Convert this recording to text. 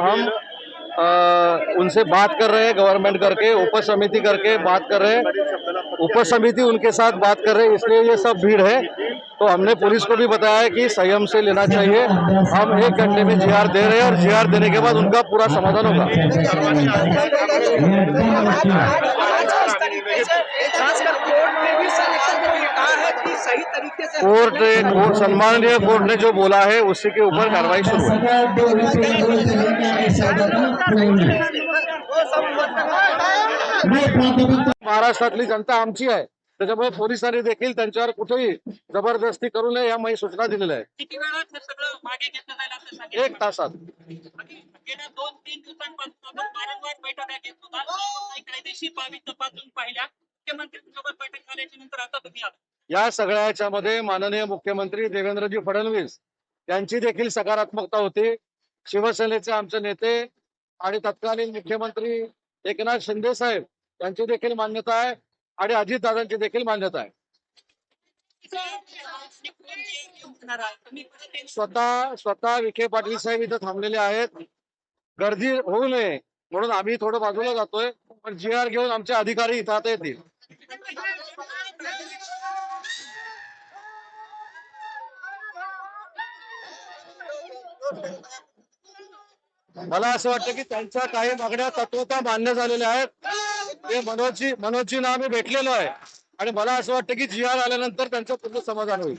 हम अ, उनसे बात कर रहे हैं गवर्नमेंट करके उप समिति करके बात कर रहे हैं। उप समिति उनके साथ बात कर रहे हैं इसलिए ये सब भीड़ है। तो हमने पुलिस को भी बताया कि संयम से लेना चाहिए। हम एक घंटे में जीआर दे रहे हैं और जीआर देने के बाद उनका पूरा समाधान होगा। सही तरीके से कोर्ट ने कोर्ट सम्माननीय कोर्ट ने जो बोला है उसी के ऊपर कार्रवाई शुरू है महाराष्ट्रातली जनता आमची आहे त्याच्यामुळे पोलिसांनी देखील त्यांच्यावर कुठेही ज़बरदस्ती करू नये या मी सूचना दिलेल्या हे एक तासात आणि गेल्या दोन तीन दिवसांपासून वारंवार बैठका घेत होता कायदेशीर बाबी तपासून पाहिल्या मुख्यमंत्र्यांसोबत बैठक झाल्याच्या नंतर आता तुम्ही आला या सगळ्या याच्यामध्ये माननीय मुख्यमंत्री देवेंद्रजी फडणवीस यांची देखील सकारात्मकता होती. शिवसेनेचे आमचे नेते आणि तत्कालीन मुख्यमंत्री एकनाथ शिंदे साहेब यांची देखील मान्यता आहे आणि अजितदादांची देखील मान्यता आहे. स्वतः स्वतः विखे पाटील साहेब इथं थांबलेले आहेत. गर्दी होऊ नये म्हणून आम्ही थोडं बाजूला जातोय पण जी आर घेऊन आमचे अधिकारी इथं आता येतील. मला असं वाटतं की त्यांच्या काही मागण्या तत्वता मान्य झालेल्या आहेत. ते मनोजजी ना आम्ही भेटलेलो आहे. आणि मला असं वाटतं की जी आर आल्यानंतर त्यांचं पूर्ण समाधान होईल.